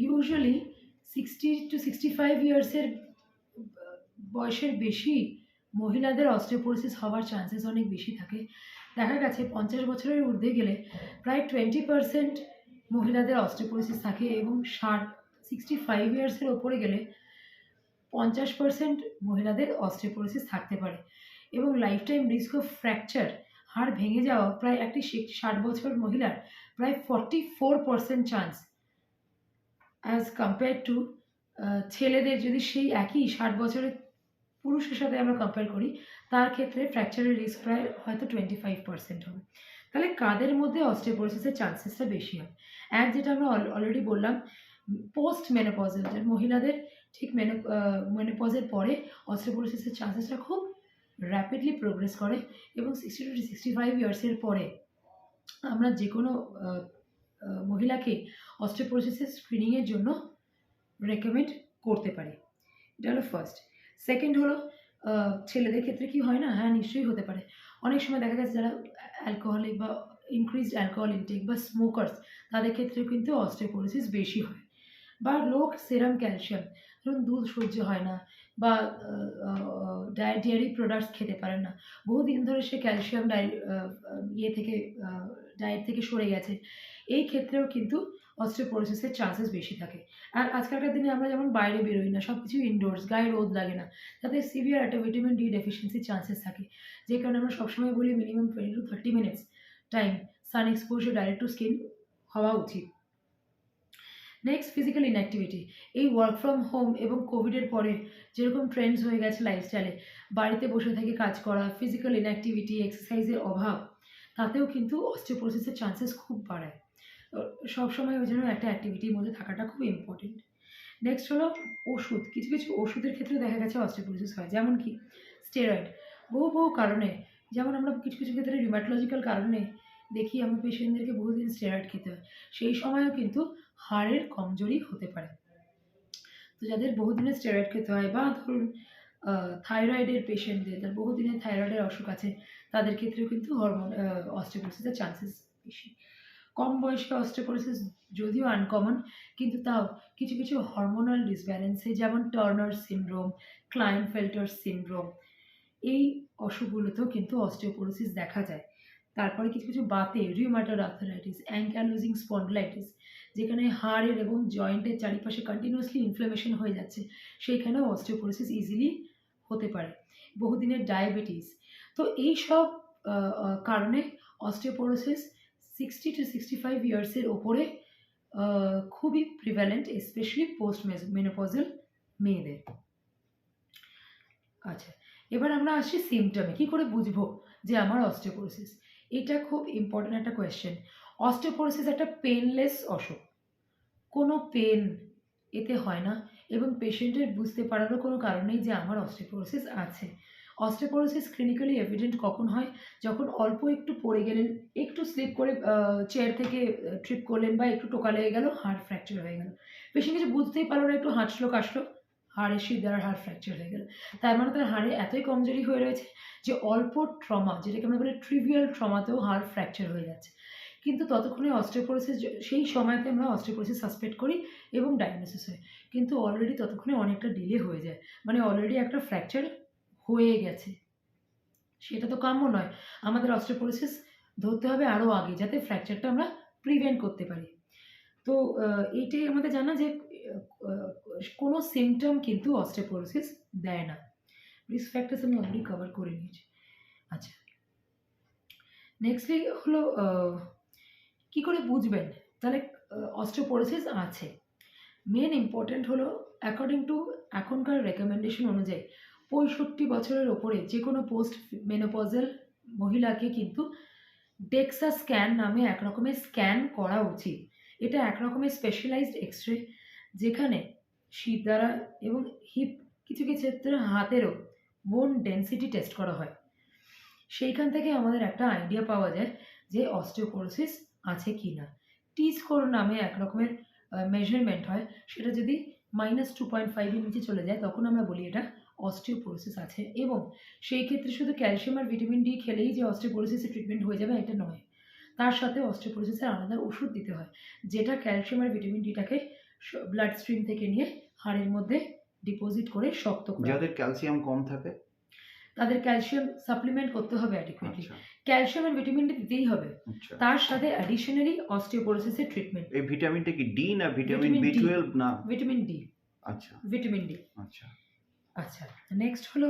Usually sixty two sixty five ইয়ার্সের বয়সের বেশি মহিলাদের অস্টিওপোরোসিস হওয়ার চান্সেস অনেক বেশি থাকে। দেখা গেছে পঞ্চাশ বছরের ঊর্ধ্বে গেলে প্রায় টোয়েন্টি পার্সেন্ট মহিলাদের অস্টিওপোরোসিস থাকে এবং ষাট সিক্সটি ফাইভ ইয়ার্সের ওপরে গেলে পঞ্চাশ পার্সেন্ট মহিলাদের অস্টিওপোরোসিস থাকতে পারে। এবং life time risk of fracture হাড় ভেঙে যাওয়া, প্রায় একটি ষাট বছর মহিলার প্রায় forty four percent chance as compare to ছেলেদের যদি সেই একই ষাট বছরের পুরুষের সাথে আমরা কম্পেয়ার করি, তার ক্ষেত্রে ফ্র্যাকচারের রিস্ক প্রায় হয়তো টোয়েন্টি ফাইভ পার্সেন্ট হবে। তাহলে কাদের মধ্যে অস্টিওপোরোসিসের চান্সেসটা বেশি হয়? এক যেটা আমরা অলরেডি বললাম পোস্ট মেনোপজের মহিলাদের ঠিক মেনো মেনোপজের পরে অস্টিওপোরোসিসের চান্সেসটা খুব র্যাপিডলি প্রোগ্রেস করে এবং সিক্সটি টু সিক্সটি ফাইভ ইয়ার্সের পরে আমরা যে কোনো মহিলাকে অস্টিওপোরোসিসের স্ক্রিনিংয়ের জন্য রেকমেন্ড করতে পারি। এটা হলো ফার্স্ট সেকেন্ড হলো ছেলেদের ক্ষেত্রে কি হয় না? হ্যাঁ নিশ্চয়ই হতে পারে। অনেক সময় দেখা গেছে যারা অ্যালকোহলিক বা ইনক্রিজড অ্যালকোহল ইনটেক বা স্মোকার্স তাদের ক্ষেত্রে কিন্তু অস্টিওপোরোসিস বেশি হয়। বা লোক সেরাম ক্যালসিয়াম ধরুন দুধ সহ্য হয় না বা ডায়েরি প্রোডাক্টস খেতে পারে না। বহুদিন ধরে সে ক্যালসিয়াম ডায় ইয়ে থেকে ডায়েট থেকে সরে গেছে। এই ক্ষেত্রেও কিন্তু অস্টিওপোরোসিসের চান্সেস বেশি থাকে। আর আজকালকার দিনে আমরা যেমন বাইরে বেরোই না সব কিছু ইনডোর্স গায়ে রোদ লাগে না। তাতে সিভিয়ার একটা ভিটামিন ডি ডেফিসিয়েন্সির চান্সেস থাকে। যে কারণে আমরা সবসময় বলি minimum twenty to thirty minutes time sun exposure direct to skin হওয়া উচিত। নেক্সট ফিজিক্যাল ইনঅ্যাক্টিভিটি এই ওয়ার্ক ফ্রম হোম এবং কোভিডের পরে যেরকম ট্রেন্ডস হয়ে গেছে লাইফস্টাইলে বাড়িতে বসে থেকে কাজ করা ফিজিক্যাল ইনঅ্যাক্টিভিটি এক্সারসাইজের অভাব। তাতেও কিন্তু অস্টিওপোরোসিসের চান্সেস খুব বাড়ায়। সবসময় ওই জন্য একটা অ্যাক্টিভিটির মধ্যে থাকাটা খুব ইম্পর্টেন্ট নেক্সট হলো ওষুধ। কিছু কিছু ওষুধের ক্ষেত্রে দেখা গেছে অস্টিওপোরোসিস হয়। যেমন কি? স্টেরয়েড বহু বহু কারণে। যেমন আমরা কিছু কিছু ক্ষেত্রে রিম্যাটোলজিক্যাল কারণে দেখি আমার পেশেন্টদেরকে বহুদিন স্টেরয়েড খেতে হয়। সেই সময়ও কিন্তু হাড়ের কমজোরি হতে পারে। তো যাদের বহুদিনের স্টেরয়েড খেতে হয় বা ধরুন থাইরয়েডের পেশেন্টদের যার বহুদিনের থাইরয়েডের অসুখ আছে, তাদের ক্ষেত্রেও কিন্তু হরমোন অস্টিওপোরোসিসের চান্সেস বেশি। কম বয়সে অস্টিওপোরোসিস যদিও আনকমন কিন্তু তাও কিছু কিছু হরমোনাল ডিসব্যালেন্সে যেমন টার্নার সিনড্রোম ক্লাইনফেল্টার সিনড্রোম এই অসুখগুলোতেও কিন্তু অস্টিওপোরোসিস দেখা যায়। তারপরে কিছু কিছু বাতে রিউমাটয়েড আর্থারাইটিস অ্যাঙ্কালোজিং স্পন্ডলাইটিস যেখানে হাড়ের এবং জয়েন্টের চারিপাশে কন্টিনিউয়াসলি ইনফ্লামেশন হয়ে যাচ্ছে, সেইখানেও অস্টিওপোরোসিস ইজিলি হতে পারে, বহুদিনের ডায়াবেটিস তো এই সব কারণে osteoporosis sixty two sixty five ইয়ার্সের ওপরে খুবই প্রিভ্যালেন্ট স্পেশালি পোস্ট মেনোপজাল মেয়েদের। আচ্ছা এবার আমরা আসছি সিমটমে কি করে বুঝব যে আমার অস্টিওপোরোসিস এটা খুব ইম্পর্ট্যান্ট একটা কোয়েশ্চেন অস্টিওপোরোসিস একটা পেনলেস অসুখ। কোনো পেন এতে হয় না এবং পেশেন্টের বুঝতে পারারও কোনো কারণ নেই যে আমার অস্টিওপোরোসিস আছে। অস্টিওপোরোসিস ক্লিনিক্যালি এভিডেন্ট কখন হয়? যখন অল্প একটু পড়ে গেলেন, একটু স্লিপ করে চেয়ার থেকে ট্রিপ করলেন বা একটু টোকা লেগে গেল হাড় ফ্র্যাকচার হয়ে গেল। পেশেন্ট কিছু বুঝতেই পারল না, একটু হাঁটলো, কাশলো হাড়ের দ্বারা হাড় ফ্র্যাকচার হয়ে গেল। তার মানে তার হাড়ে এতই কমজোরি হয়ে রয়েছে যে অল্প ট্রমা যেটাকে আমরা বলি ট্রিভিয়াল ট্রমাতেও হাড় ফ্র্যাকচার হয়ে যাচ্ছে। কিন্তু ততক্ষণে অস্টিওপোরোসিস সেই সময়তে আমরা অস্টিওপোরোসিস সাসপেক্ট করি এবং ডায়াগনোসিস হয়। কিন্তু অলরেডি ততক্ষণে অনেকটা ডিলে হয়ে যায়। মানে অলরেডি একটা ফ্র্যাকচার হয়ে গেছে। সেটা তো কাম্য নয়। আমাদের অস্টিওপোরোসিস ধরতে হবে আরও আগে, যাতে ফ্র্যাকচারটা আমরা প্রিভেন্ট করতে পারি। তো এইটাই আমাদের জানা যে কোনো সিমটম কিন্তু অস্টিওপোরোসিস দেয় না। রিস্ক ফ্যাক্টরস আমি অলরেডি কভার করে নিয়েছি। আচ্ছা। নেক্সটলি হলো কি করে বুঝবেন? তাহলে অস্টিওপোরোসিস আছে। মেন ইম্পর্ট্যান্ট হলো অ্যাকর্ডিং টু এখনকার রেকমেন্ডেশন অনুযায়ী, পঁয়ষট্টি বছরের ওপরে যে কোনো পোস্ট মেনোপজাল মহিলাকে কিন্তু ডেক্সা স্ক্যান নামে এক রকমের স্ক্যান করা উচিত। এটা এক রকমের স্পেশালাইজড এক্স রে যেখানে শীত দ্বারা এবং হিপ কিছু কিছু ক্ষেত্রে হাতেরও বোন ডেন্সিটি টেস্ট করা হয়। সেইখান থেকে আমাদের একটা আইডিয়া পাওয়া যায় যে অস্টিওপোরোসিস আছে কি না? টি স্কোর নামে এক রকমের মেজারমেন্ট হয়। সেটা যদি মাইনাস টু পয়েন্ট ফাইভের নিচে চলে যায়, তখন আমরা বলি এটা অস্টিওপোরোসিস আছে। এবং সেই ক্ষেত্রে শুধু ক্যালসিয়াম আর ভিটামিন ডি খেলেই যে অস্টিওপোরোসিসের ট্রিটমেন্ট হয়ে যাবে, এটা নয়। তার সাথে অস্টিওপোরোসিসের আলাদা ওষুধ দিতে হয়, যেটা ক্যালসিয়াম আর ভিটামিন ডিটাকে ব্লাড স্ট্রিম থেকে নিয়ে হাড়ের মধ্যে ডিপোজিট করে শক্ত করে যাদের ক্যালসিয়াম কম থাকে তাদের ক্যালসিয়াম সাপ্লিমেন্ট করতে হবে অ্যাডিকুয়েটলি ক্যালসিয়াম আর ভিটামিন ডি দিতেই হবে। আচ্ছা। তার সাথে অ্যাডিশনালি অস্টিওপোরোসিসের ট্রিটমেন্ট এই ভিটামিনটা কি ডি না ভিটামিন বি। টুয়েলভ না? ভিটামিন ডি আচ্ছা। ভিটামিন ডি আচ্ছা। আচ্ছা নেক্সট হলো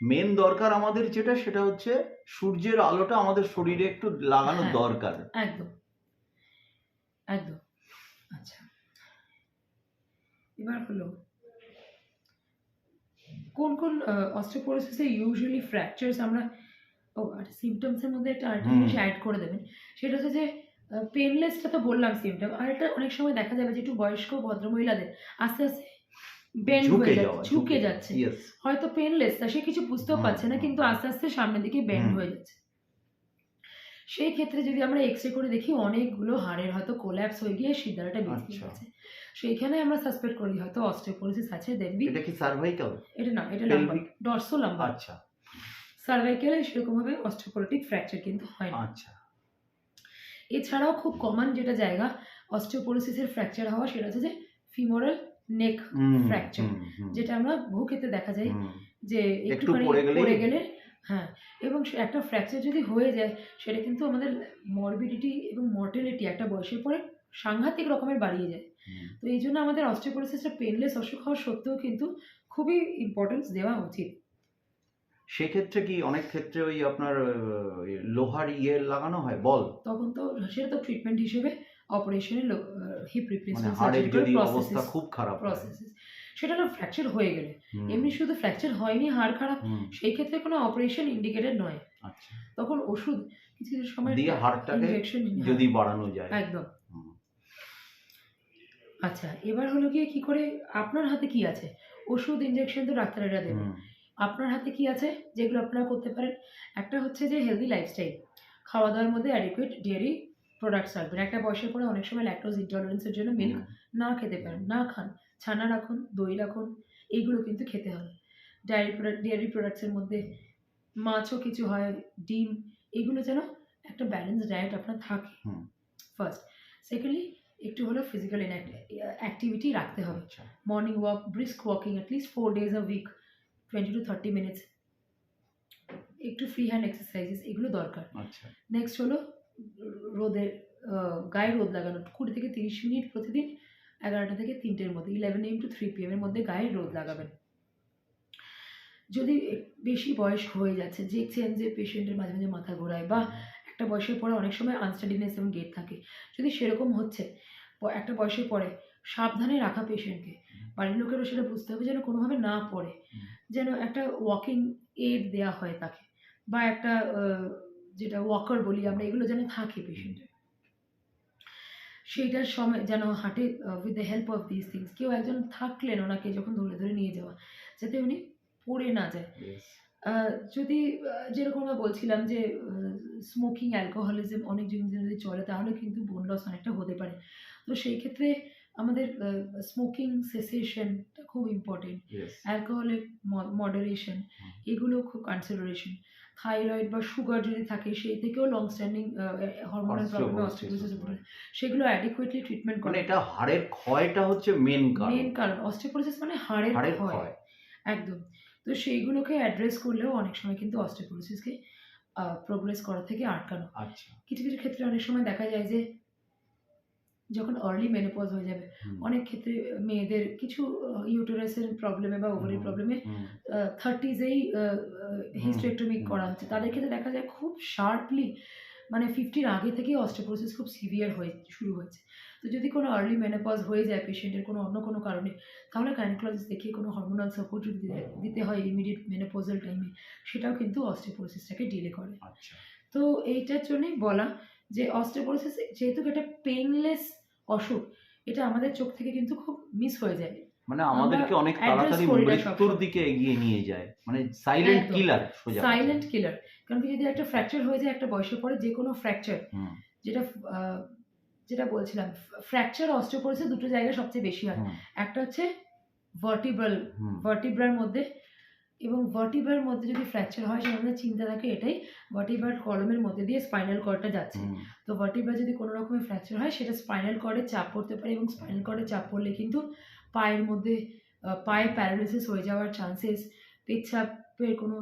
মেন দরকার আমাদের যেটা সেটা হচ্ছে সূর্যের আলোটা আমাদের শরীরে একটু লাগানো হ্যাঁ। দরকার। একদম। একদম। আচ্ছা। এবার হলো কোন কোন অস্ট্রোপোরোসিসে ইউজুয়ালি ফ্র্যাকচার্স আমরা ও আর সিমটমসের মধ্যে একটা আরেকটা জিনিস অ্যাড করে দেবেন। সেটা হচ্ছে যে পেনলেসটা তো বললাম সিমটম আর এটা অনেক সময় দেখা যাবে যে একটু বয়স্ক ভদ্রমহিলাদের আস্তে আস্তে বেন্ড হয়ে যাচ্ছে ঝুঁকে যাচ্ছে। হয়তো পেনলেস তা সে কিছু বুঝতেও পারছে না কিন্তু আস্তে আস্তে সামনের দিকে বেন্ড হয়ে যাচ্ছে। সেই ক্ষেত্রে যদি আমরা এক্স রে করে দেখি অনেকগুলো হাড়ের হয়তো কোল্যাপস হয়ে গিয়ে সিদ্ধারাটা বেরিয়ে আচ্ছা। গেছে সেইখানে আমরা সাসপেক্ট করি হয়তো অস্টিওপোরোসিস আছে দেখবি এটা কি সার্ভাইকাল এটা না এটা? লাম্বার ডরসো লাম্বার আচ্ছা। সার্ভাইকেলে সেরকম ভাবে অস্টিওপোরোটিক ফ্র্যাকচার কিন্তু হয় না। আচ্ছা। এছাড়াও খুব কমন যেটা জায়গা অস্টিওপোরোসিসের ফ্র্যাকচার হওয়া সেটা হচ্ছে যে ফিমোরাল নেক হুম, যেটা আমরা বহু ক্ষেত্রে দেখা যায় যে একটু পড়ে গেলে হ্যাঁ এবং একটা ফ্র্যাকচার যদি হয়ে যায় সেটা কিন্তু আমাদের মরবিডিটি এবং মর্টালিটি একটা বয়সের পরে সাংঘাতিক রকমের বাড়িয়ে যায়। তো এই জন্য আমাদের অস্টিওপোরোসিসটা পেনলেস অসুখ হওয়া সত্ত্বেও কিন্তু খুবই ইম্পর্টেন্স দেওয়া উচিত। সেক্ষেত্রে কি অনেক ক্ষেত্রে ওই আপনার লোহার ইয়ে লাগানো হয়? বল? তখন তো সেটা তো ট্রিটমেন্ট হিসেবে অপারেশনের হিপ মানে রিপ্লেসমেন্ট অবস্থা প্রসেস খুব খারাপ প্রসেসেস সেটা হলো ফ্র্যাকচার হয়ে গেলে। এমনি শুধু ফ্র্যাকচার হয়নি হাড় খারাপ সেই ক্ষেত্রে কোনো অপারেশন ইন্ডিকেটেড নয়। আচ্ছা। তখন ওষুধ কিছু কিছু সময় দিয়ে হাড়টাকে যদি বাড়ানো যায়। একদম। আচ্ছা এবার হলো গিয়ে কি করে আপনার হাতে কি আছে? ওষুধ ইনজেকশন তো ডাক্তারেরা দেবে আপনার হাতে কি আছে? যেগুলো আপনারা করতে পারেন? একটা হচ্ছে যে হেলদি লাইফস্টাইল খাওয়া দাওয়ার মধ্যে অ্যাডিকুয়েট ডেয়ারি প্রোডাক্টস রাখবেন একটা বয়সের পরে অনেক সময় ল্যাকটোজ ইন্টলারেন্সের জন্য মিল্ক না খেতে পারেন না খান। ছানা রাখুন দই রাখুন এইগুলো কিন্তু খেতে হবে। ডায়েরি প্রোডাক্ট ডেয়ারি প্রোডাক্টসের মধ্যে মাছও কিছু হয় ডিম এগুলো যেন একটা ব্যালেন্স ডায়েট আপনার থাকে। ফার্স্ট সেকেন্ডলি একটু হলেও ফিজিক্যাল অ্যাক্টিভিটি রাখতে হবে। আচ্ছা। Morning walk brisk walking at least four days a week twenty two thirty minutes একটু ফ্রি হ্যান্ড এক্সারসাইজেস এগুলো দরকার। আচ্ছা। নেক্সট হলো রোদের আহ, গায়ে রোদ লাগানো কুড়ি থেকে তিরিশ মিনিট প্রতিদিন এগারোটা থেকে তিনটের মধ্যে eleven AM two three P এর মধ্যে গায়ে রোদ লাগাবেন। যদি বেশি বয়স হয়ে যাচ্ছে দেখছেন যে পেশেন্টের মাঝে মাঝে মাথা ঘোরায় বা একটা বয়সের পরে অনেক সময় আনস্টাডিনেস এবং গেট থাকে যদি সেরকম হচ্ছে একটা বয়সের পরে সাবধানে রাখা পেশেন্টকে বাড়ির লোকেরও সেটা বুঝতে হবে যেন কোনোভাবে না পড়ে যেন একটা ওয়াকিং এড দেওয়া হয় তাকে বা একটা যেটা ওয়াকার বলি আমরা এগুলো যেন থাকে পেশেন্টের সেইটার সময় যেন হাঁটে with the help of this things কেউ একজন থাকলেন ওনাকে যখন ধরে ধরে নিয়ে যাওয়া যাতে উনি পড়ে না যায়। যদি যেরকম আমরা বলছিলাম যে স্মোকিং অ্যালকোহলিজম অনেক দিন যদি চলে তাহলে কিন্তু বোন লস অনেকটা হতে পারে। তো সেই ক্ষেত্রে আমাদের স্মোকিং সেসেশনটা খুব ইম্পর্টেন্ট অ্যালকোহলের অ্যালকোহলিক মডারেশন। এগুলো খুব কনসিডারেশন থাইরয়েড বা সুগার যদি থাকে সেই থেকেও long standing hormonal problem osteoporosis সেগুলো অ্যাডিকুয়েটলি ট্রিটমেন্ট মানে করে। এটা হাড়ের ক্ষয়টা হচ্ছে মেন কারণ। মেন কারণ। অস্টিওপোরোসিস মানে হাড়ের ক্ষয়। একদম। তো সেইগুলোকে অ্যাড্রেস করলেও অনেক সময় কিন্তু অস্টিওপোরোসিসকে প্রোগ্রেস করা থেকে আটকানো। আচ্ছা। কিছু কিছু ক্ষেত্রে অনেক সময় দেখা যায় যে যখন আর্লি মেনোপজ হয়ে যাবে অনেক ক্ষেত্রে মেয়েদের কিছু ইউটেরাসের প্রবলেমে বা ওভারির প্রবলেমে থার্টিজেই হিস্টেক্টমি করা হচ্ছে। তাদের ক্ষেত্রে দেখা যায় খুব শার্পলি মানে ফিফটির আগে থেকেই অস্টিওপোরোসিস খুব সিভিয়ার হয়ে শুরু হয়েছে। তো যদি কোনো আর্লি মেনোপজ হয়ে যায় পেশেন্টের কোনো অন্য কোনো কারণে তাহলে গাইনোকোলজিস্ট দেখিয়ে কোনো হরমোনাল সাপোর্ট যদি দিতে- হয় ইমিডিয়েট মেনোপোজাল টাইমে সেটাও কিন্তু অস্টিওপোরোসিসটাকে ডিলে করে। আচ্ছা। তো এইটার জন্যই বলা যে অস্টিওপোরোসিস যেহেতু একটা পেইনলেস অসুখ এটা আমাদের চোখ থেকে কিন্তু খুব মিস হয়ে যায়। মানে আমাদেরকে অনেক তাড়াতাড়ি মৃত্যুর দিকে এগিয়ে নিয়ে যায়। মানে সাইলেন্ট কিলার সোজা সাইলেন্ট কিলার কারণ যদি একটা ফ্র্যাকচার হয়ে যায় একটা বয়সের পরে যে কোনো ফ্র্যাকচার যেটা যেটা বলছিলাম ফ্র্যাকচার অস্টিওপোরোসিস দুটো জায়গায় সবচেয়ে বেশি হয়। একটা হচ্ছে ভার্টিব্রাল ভার্টিব্রার মধ্যে এবং ভার্টিবার মধ্যে যদি ফ্র্যাকচার হয় আমাদের চিন্তা থাকে এটাই ভার্টিবার কলমের মধ্যে দিয়ে স্পাইনাল কর্ডটা যাচ্ছে। তো ভার্টিব্রা যদি কোনো রকমের ফ্র্যাকচার হয় সেটা স্পাইনাল কর্ডে চাপ পড়তে পারে এবং স্পাইনাল কর্ডে চাপ পড়লে কিন্তু পায়ের মধ্যে পায়ে প্যারালিসিস হয়ে যাওয়ার চান্সেস পেচ্ছাপের কোনো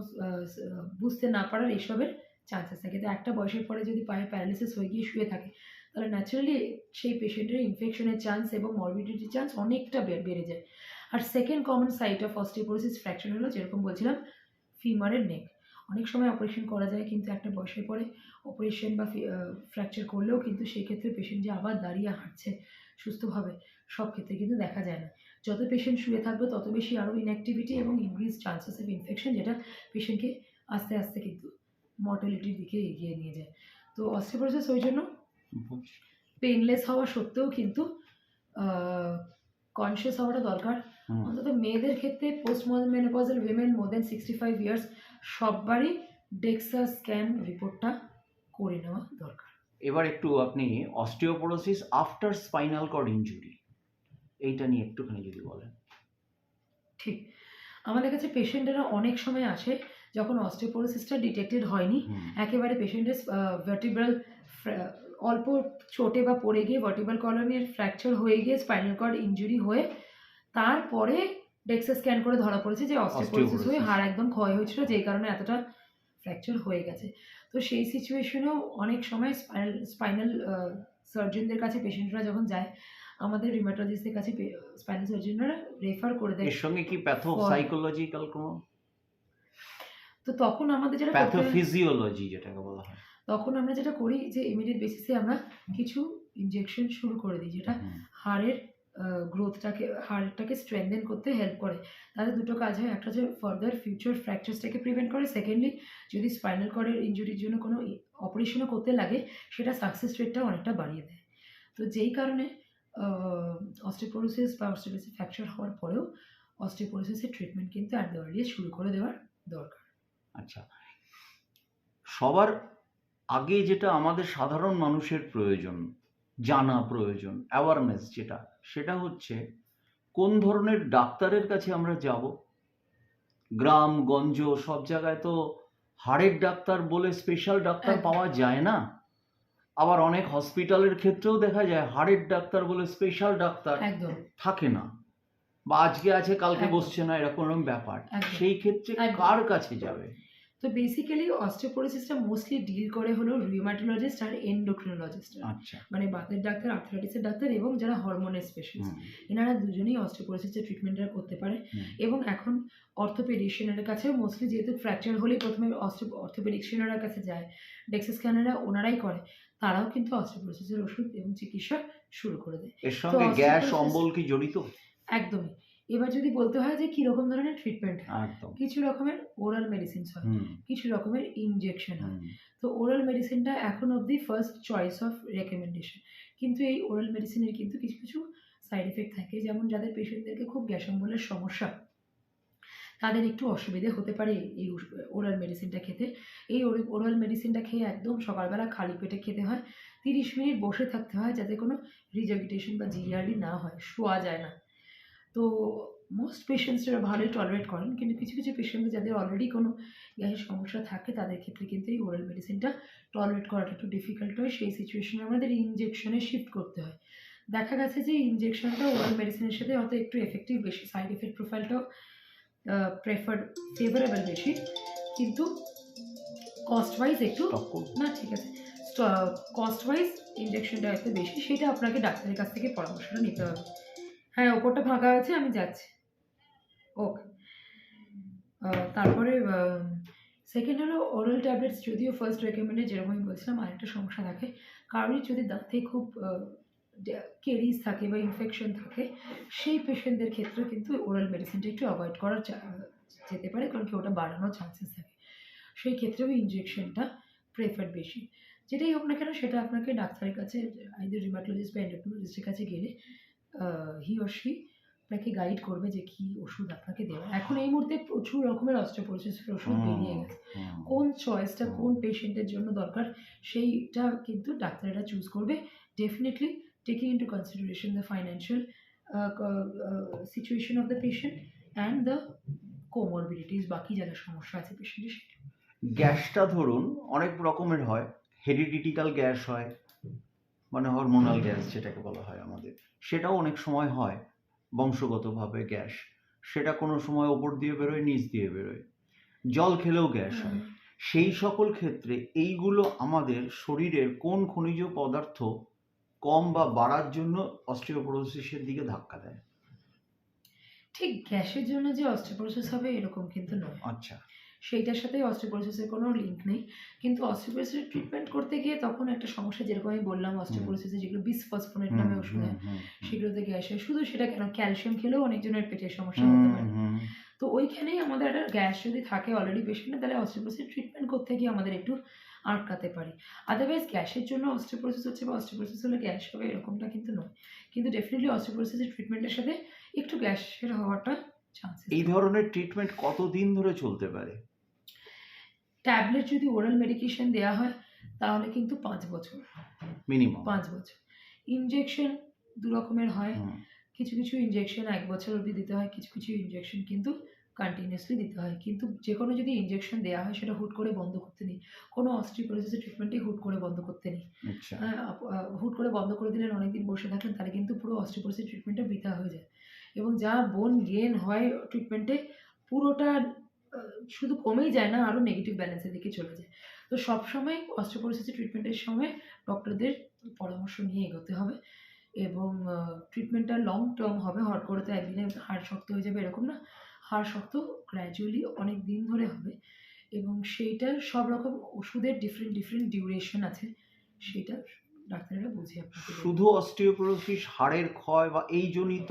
বুঝতে না পারার এসবের চান্সেস থাকে। তো একটা বয়সের পরে যদি পায়ে প্যারালিসিস হয়ে গিয়ে শুয়ে থাকে তাহলে ন্যাচারালি সেই পেশেন্টের ইনফেকশনের চান্স এবং মরবিডিটির চান্স অনেকটা বেড়ে যায়। আর second common site of osteoporosis fracture হলো যেরকম বলছিলাম ফিমারের নেক অনেক সময় অপারেশন করা যায় কিন্তু একটা বয়সের পরে অপারেশন বা ফ্র্যাকচার করলেও কিন্তু সেই ক্ষেত্রে পেশেন্ট যে আবার দাঁড়িয়ে হাঁটছে সুস্থভাবে সব ক্ষেত্রে কিন্তু দেখা যায় না। যত পেশেন্ট শুয়ে থাকবে তত বেশি আরও ইনঅ্যাক্টিভিটি এবং ইনক্রিজ চান্সেস অফ ইনফেকশন যেটা পেশেন্টকে আস্তে আস্তে কিন্তু মর্টালিটির দিকে এগিয়ে নিয়ে যায়। তো অস্টিওপোরোসিস ওই জন্য। পেনলেস হওয়া সত্ত্বেও কিন্তু কনসিয়াস হওয়াটা দরকার। অন্তত মেয়েদের ক্ষেত্রে post menopausal women more than sixty five years সববারই DEXA scan রিপোর্টটা করে নেওয়া দরকার। এবার একটু আপনি osteoporosis after spinal cord injury এইটা নিয়ে একটুখানি যদি বলেন। ঠিক। আমাদের কাছে পেশেন্টেরা অনেক সময় আসে যখন অস্টিওপোরোসিসটা ডিটেক্টেড হয়নি একেবারে পেশেন্টের ভার্টিব্রাল অল্প চোটে বা পড়ে গিয়ে ভার্টিব্রাল কলনের ফ্র্যাকচার হয়ে গিয়ে স্পাইনাল কর্ড ইনজুরি হয়ে তারপরে ডেক্সা স্ক্যান করে ধরা পড়েছে যে অস্টিওপোরোসিস হয়ে. হাড় একদম ক্ষয় হয়েছিল যেই কারণে এতটা ফ্র্যাকচার হয়ে গেছে। তো সেই সিচুয়েশনেও অনেক সময় স্পাইনাল স্পাইনাল সার্জনদের কাছে পেশেন্টরা যখন যায় আমাদের রিমাটোলজিস্টদের কাছে স্পাইনাল সার্জনরা রেফার করে দেয় এর সঙ্গে কি প্যাথো সাইকোলজিক্যাল কোনো? তো তখন আমাদের যেটা প্যাথোফিজিওলজি যেটাকে বলা হয়। তখন আমরা যেটা করি যে ইমিডিয়েট বেসিসে আমরা কিছু ইনজেকশন শুরু করে দিই যেটা হাড়ের গ্রোথটাকে হার্টটাকে স্ট্রেংথেন করতে হেল্প করে। তাহলে দুটো কাজ হয়। একটা হচ্ছে ফার্দার ফিউচার ফ্র্যাকচার্সটাকে প্রিভেন্ট করে। সেকেন্ডলি যদি স্পাইনাল কর্ডের ইনজুরির জন্য কোনো অপারেশনও করতে লাগে, সেটা সাকসেস রেটটা অনেকটা বাড়িয়ে দেয়। তো যেই কারণে অস্টিওপোরোসিস বা অস্টিওপোরোসিস ফ্র্যাকচার হওয়ার পরেও অস্টিওপোরোসিসের ট্রিটমেন্ট কিন্তু অ্যাট দ্য আর্লিয়েস্ট শুরু করে দেওয়ার দরকার। আচ্ছা। সবার আগে যেটা আমাদের সাধারণ মানুষের প্রয়োজন, জানা প্রয়োজন অ্যাওয়ারনেস যেটা সেটা হচ্ছে কোন ধরনের ডাক্তারের কাছে আমরা যাব? গ্রাম গঞ্জ সব জায়গায় তো হাড়ের ডাক্তার বলে স্পেশাল ডাক্তার পাওয়া যায় না। আবার অনেক হসপিটালের ক্ষেত্রেও দেখা যায় হাড়ের ডাক্তার বলে স্পেশাল ডাক্তার থাকে না। বা আজকে আছে কালকে বসছে না এরকম এরকম ব্যাপার সেই ক্ষেত্রে কার কাছে যাবে? তো বেসিক্যালি অস্টিওপোরোসিসটা মোস্টলি ডিল করে হলো রিউমাটোলজিস্ট আর এন্ডোক্রিনোলজিস্ট আচ্ছা। মানে বাতের ডাক্তার আর্থারাইটিসের ডাক্তার এবং যারা হরমোনের স্পেশালিস্ট এনারা দুজনেই অস্টিওপোরোসিসের ট্রিটমেন্টটা করতে পারে। এবং এখন অর্থোপেডিশিয়ানের কাছেও মোস্টলি যেহেতু ফ্র্যাকচার হলেই প্রথমে অর্থোপেডিশিয়ানের কাছে যায় ডেক্সা স্ক্যানাররা ওনারাই করে তারাও কিন্তু অস্টিওপোরোসিসের ওষুধ এবং চিকিৎসা শুরু করে দেয়। এর সঙ্গে গ্যাস অম্বল কি জড়িত? একদমই। এবার যদি বলতে হয় যে কি রকম ধরনের ট্রিটমেন্ট কিছু রকমের ওরাল মেডিসিন হয় কিছু রকমের ইনজেকশন হয়। তো ওরাল মেডিসিনটা এখন অবধি ফার্স্ট চয়েস অফ রেকমেন্ডেশন কিন্তু এই ওরাল মেডিসিনের কিন্তু কিছু কিছু সাইড এফেক্ট থাকে যেমন যাদের পেশেন্টদেরকে খুব গ্যাস অম্বলের সমস্যা তাদের একটু অসুবিধে হতে পারে এই ওরাল মেডিসিনটা খেতে। এই ওরাল মেডিসিনটা খেয়ে একদম সকালবেলা খালি পেটে খেতে হয়। তিরিশ মিনিট বসে থাকতে হয় যাতে কোনো রিজার্ভিটেশন বা জিআরডি না হয় শোয়া যায় না। তো মোস্ট পেশেন্টসরা ভালোই টলারেট করেন কিন্তু কিছু কিছু পেশেন্ট যাদের অলরেডি কোনো গ্যাসের সমস্যা থাকে তাদের ক্ষেত্রে কিন্তু এই ওরাল মেডিসিনটা টলারেট করাটা একটু ডিফিকাল্ট হয়। সেই সিচুয়েশনে আমাদের ইনজেকশনে শিফট করতে হয়। দেখা গেছে যে ইনজেকশনটা ওরাল মেডিসিনের সাথে হয়তো একটু এফেক্টিভ বেশি সাইড এফেক্ট প্রোফাইলটাও প্রেফার্ড ফেভারেবল বেশি। কিন্তু কস্ট ওয়াইজ একটু না ঠিক আছে। কস্ট ওয়াইজ ইনজেকশনটা একটু বেশি সেটা আপনাকে ডাক্তারের কাছ থেকে পরামর্শটা নিতে হবে। হ্যাঁ ওপরটা ফাঁকা আছে, আমি যাচ্ছি। ওকে। তারপরে সেকেন্ড হলো ওরাল ট্যাবলেটস যদিও ফার্স্ট রেকমেন্ডে যেরকম আমি বলছিলাম, আরেকটা সমস্যা থাকে। কারোরই যদি দাঁতে খুব কেরিজ থাকে বা ইনফেকশন থাকে, সেই পেশেন্টদের ক্ষেত্রে কিন্তু ওরাল মেডিসিনটা একটু অ্যাভয়েড করা যেতে পারে, কারণ কি ওটা বাড়ানোর চান্সেস থাকে। সেই ক্ষেত্রেও ইনজেকশনটা প্রেফার বেশি। যেটাই হোক না কেন, সেটা আপনাকে ডাক্তারের কাছে আইদার রিমাটোলজিস্ট বা এন্ডোক্রিনোলজিস্টের কাছে গেলে হি অর সি আপনাকে গাইড করবে যে কি ওষুধ আপনাকে দেওয়া এখন এই মুহূর্তে প্রচুর রকমের অস্ট্রোপোরোসিসের ওষুধ বেরিয়ে গেছে। কোন চয়েসটা কোন পেশেন্টের জন্য দরকার সেইটা কিন্তু ডাক্তারেরা চুজ করবে। Definitely taking into consideration the financial situation of the patient and the comorbidities বাকি যারা সমস্যা আছে পেশেন্টের সেটা। গ্যাসটা ধরুন অনেক রকমের হয়। হেরিডিটিক্যাল গ্যাস হয়। মানে হরমোনাল গ্যাস যেটাকে বলা হয় আমাদের। সেটাও অনেক সময় হয় বংশগতভাবে গ্যাস। সেটা কোনো সময় ওপর দিয়ে বেরোয় নিচ দিয়ে বেরোয়। জল খেলেও গ্যাস হয়। সেই সকল ক্ষেত্রে এইগুলো আমাদের শরীরের কোন খনিজ পদার্থ কম বা বাড়ার জন্য অস্টিওপোরোসিসের দিকে ধাক্কা দেয়? ঠিক গ্যাসের জন্য যে অস্ট্রোপোরোসিস হবে এরকম কিন্তু নয়। আচ্ছা। সেইটার সাথে অস্ট্রোপোরোসিসের কোনো লিঙ্ক নেই। কিন্তু অস্ট্রোপোরোসিসের ট্রিটমেন্ট করতে গিয়ে তখন একটা সমস্যা যেরকম আমি বললাম অস্ট্রোপোরোসিসে যেগুলো বিসফসফোনেট নামে ওষুধ হয় সেগুলোতে গ্যাস হয় শুধু সেটা কেন ক্যালসিয়াম খেলেও অনেকজনের পেটের সমস্যা হতে পারে। তো ওইখানেই আমাদের একটা গ্যাস যদি থাকে অলরেডি পেশেন্টের তাহলে অস্ট্রোপোরোসিস ট্রিটমেন্ট করতে গিয়ে আমাদের একটু আটকাতে পারি। আদারওয়াইজ গ্যাসের জন্য অস্ট্রোপোরোসিস হচ্ছে বা অস্ট্রোপোরোসিস হলে গ্যাস হবে এরকমটা কিন্তু নয়। কিন্তু ডেফিনেটলি অস্ট্রোপোরোসিসের ট্রিটমেন্টের সাথে একটু গ্যাসের হওয়াটা চান্সেস এই ধরনের ট্রিটমেন্ট কতদিন ধরে চলতে পারে? ট্যাবলেট যদি ওরাল মেডিকেশন দেওয়া হয় তাহলে কিন্তু পাঁচ বছর। মিনিমাম পাঁচ বছর। ইনজেকশন দু রকমের হয়। কিছু কিছু ইনজেকশন এক বছর অবধি দিতে হয় কিছু কিছু ইনজেকশন কিন্তু কন্টিনিউসলি দিতে হয়। কিন্তু যে কোনো যদি ইনজেকশন দেওয়া হয় সেটা হুট করে বন্ধ করতে নেই। কোনো অস্ট্রিওপোরোসিসের ট্রিটমেন্টই হুট করে বন্ধ করতে নেই। আচ্ছা। হ্যাঁ হুট করে বন্ধ করে দিলেন অনেকদিন বসে থাকেন তাহলে কিন্তু পুরো অস্ট্রিওপোরোসিস ট্রিটমেন্টটা বৃথা হয়ে যায়। এবং যা বোন গেন হয় ট্রিটমেন্টে পুরোটা শুধু কমেই যায় না আরও নেগেটিভ ব্যালেন্সের দিকে চলে যায়। তো সবসময় অস্ট্রিওপোরোসিসের ট্রিটমেন্টের সময় ডক্টরদের পরামর্শ নিয়ে এগোতে হবে এবং ট্রিটমেন্টটা লং টার্ম হবে। হট করে তো একদিনে হাড় শক্ত হয়ে যাবে এরকম না। হাড় শক্ত গ্র্যাজুয়ালি অনেক দিন ধরে হবে এবং সেইটার সব রকম ওষুধের ডিফারেন্ট ডিফারেন্ট ডিউরেশন আছে। সেটা ডাক্তারেরা বুঝে আপনাকে শুধু অস্টিওপোরোসিস হাড়ের ক্ষয় বা এই জনিত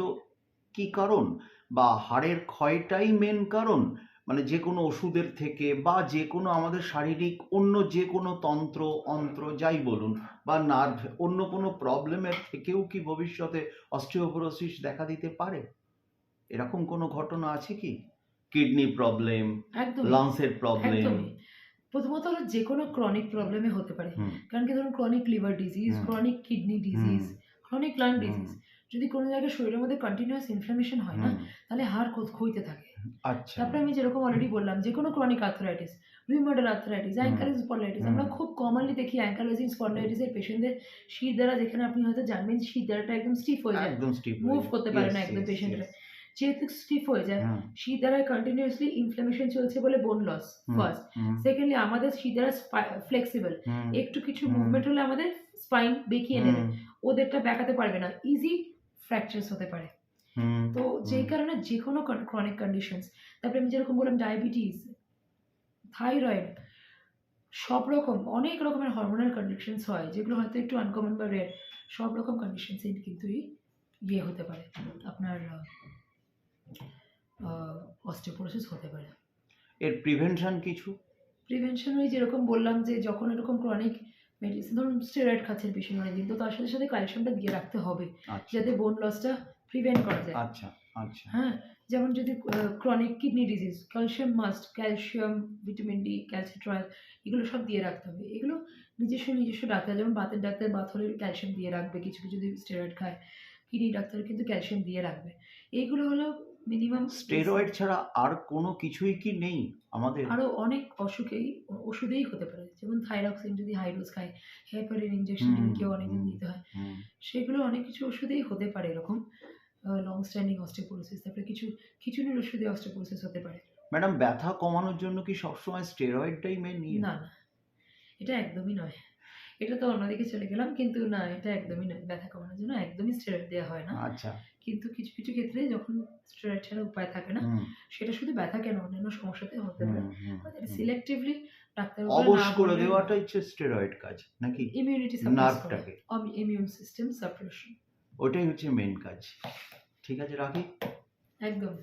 কি কারণ? বা হাড়ের ক্ষয়টাই মেন কারণ? মানে যে কোনো ওষুধের থেকে বা যে কোনো আমাদের শারীরিক অন্য যে কোনো তন্ত্র অন্ত্র যাই বলুন বা নার্ভ অন্য কোনো প্রবলেমের থেকেও কি ভবিষ্যতে অস্টিওপোরোসিস দেখা দিতে পারে? এরকম কোনো ঘটনা আছে কি? কিডনি প্রবলেম একদম লাংসের প্রবলেম প্রথমত হলো যে কোনো ক্রনিক প্রবলেমে হতে পারে। কারণ কি ধরুন chronic liver disease chronic kidney disease chronic lung disease যদি কোনো জায়গায় শরীরের মধ্যে কন্টিনিউয়াস ইনফ্লামেশন হয় না তাহলে হাড় ক্ষইতে থাকে। আচ্ছা। তারপরে আমি যেরকম অলরেডি বললাম যে কোনো chronic arthritis rheumatoid arthritis hmm. Ankylosing spondylitis আমরা খুব কমনলি দেখি অ্যাঙ্কালোজিং স্পন্ডাইটিসের পেশেন্টদের শীত দ্বারা যেখানে আপনি হয়তো জানবেন শীত দ্বারাটা একদম স্টিফ হয়ে যায়। একদম স্টিপ মুভ করতে পারে না একদম পেশেন্টরা যেহেতু স্টিফ হয়ে যায় শীত দ্বারা কন্টিনিউয়াসলি ইনফ্লামেশন চলছে বলে বোন লস ফার্স্ট সেকেন্ডলি আমাদের শীত দ্বারা ফ্লেক্সিবল একটু কিছু মুভমেন্ট হলে আমাদের স্পাইন বেঁকিয়ে নেবে। ওদেরটা ব্যাকাতে পারবে না। ইজি ফ্র্যাকচার্স হতে পারে। তো যেই কারণে যে কোনো ক্রনিক কন্ডিশনস তারপরে আমি যেরকম বললাম ডায়াবেটিস থাইরয়েড সব রকম অনেক রকমের হরমোনাল কন্ডিশনস হয় যেগুলো হয়তো একটু আনকমন বা রেয়ার সব রকম কন্ডিশনসে কিন্তু ইয়ে হতে পারে আপনার অস্টিওপোরোসিস হতে পারে। এর প্রিভেনশন কিছু? প্রিভেনশন ওই যেরকম বললাম যে যখন এরকম ক্রনিক মেডিসিন ধরুন স্টেরয়েড খাচ্ছেন পেশেন্ট অনেকদিন তো তার সাথে সাথে ক্যালসিয়ামটা দিয়ে রাখতে হবে আচ্ছা। যাতে বোন লসটা প্রিভেন্ট করা যায়। আচ্ছা আচ্ছা। হ্যাঁ যেমন যদি chronic kidney disease calcium must calcium vitamin D calcitriol এগুলো সব দিয়ে রাখতে হবে। এগুলো নিজস্ব নিজস্ব ডাক্তার যেমন বাতের ডাক্তার বাত হলে ক্যালসিয়াম দিয়ে রাখবে কিছু কিছু যদি স্টেরয়েড খায় কিডনি ডাক্তার কিন্তু ক্যালসিয়াম দিয়ে রাখবে। এইগুলো হলো মিনিমাম স্টেরয়েড ছাড়া আর কোনো কিছুই কি নেই আমাদের? আরও অনেক অসুখেই ওষুধেই হতে পারে। যেমন থাইরক্সিন যদি হাই ডোজ খায় হেপারিন ইঞ্জেকশন যদি কেউ অনেকদিন। দিতে হয় সেগুলো অনেক কিছু ওষুধেই হতে পারে এরকম। লং স্ট্যান্ডিং অস্টিওপোরোসিস তারপরে কিছু খিচুনির ওষুধে অস্টিওপোরোসিস হতে পারে। ম্যাডাম ব্যথা কমানোর জন্য কি সবসময় স্টেরয়েডটাই মেন না না। এটা একদমই নয়। এটা তো অন্যদিকে চলে গেলাম কিন্তু না এটা একদমই নয়। ব্যথা কমানোর জন্য একদমই স্টেরয়েড দেওয়া হয় না। আচ্ছা। কিন্তু কিছু কিছু ক্ষেত্রে যখন স্টেরয়েড ছাড়া উপায় থাকে না সেটা শুধু ব্যথা কেন অন্যান্য সমস্যাতে হতে পারে। সিলেক্টিভলি ডাক্তার অবশ করে দেওয়াটাই হচ্ছে স্টেরয়েড কাজ নাকি? ইমিউনিটি নার্ভটাকে ইমিউন সিস্টেম সাপ্রেশন ওটাই হচ্ছে মেন কাজ। ঠিক আছে রাখি? একদম।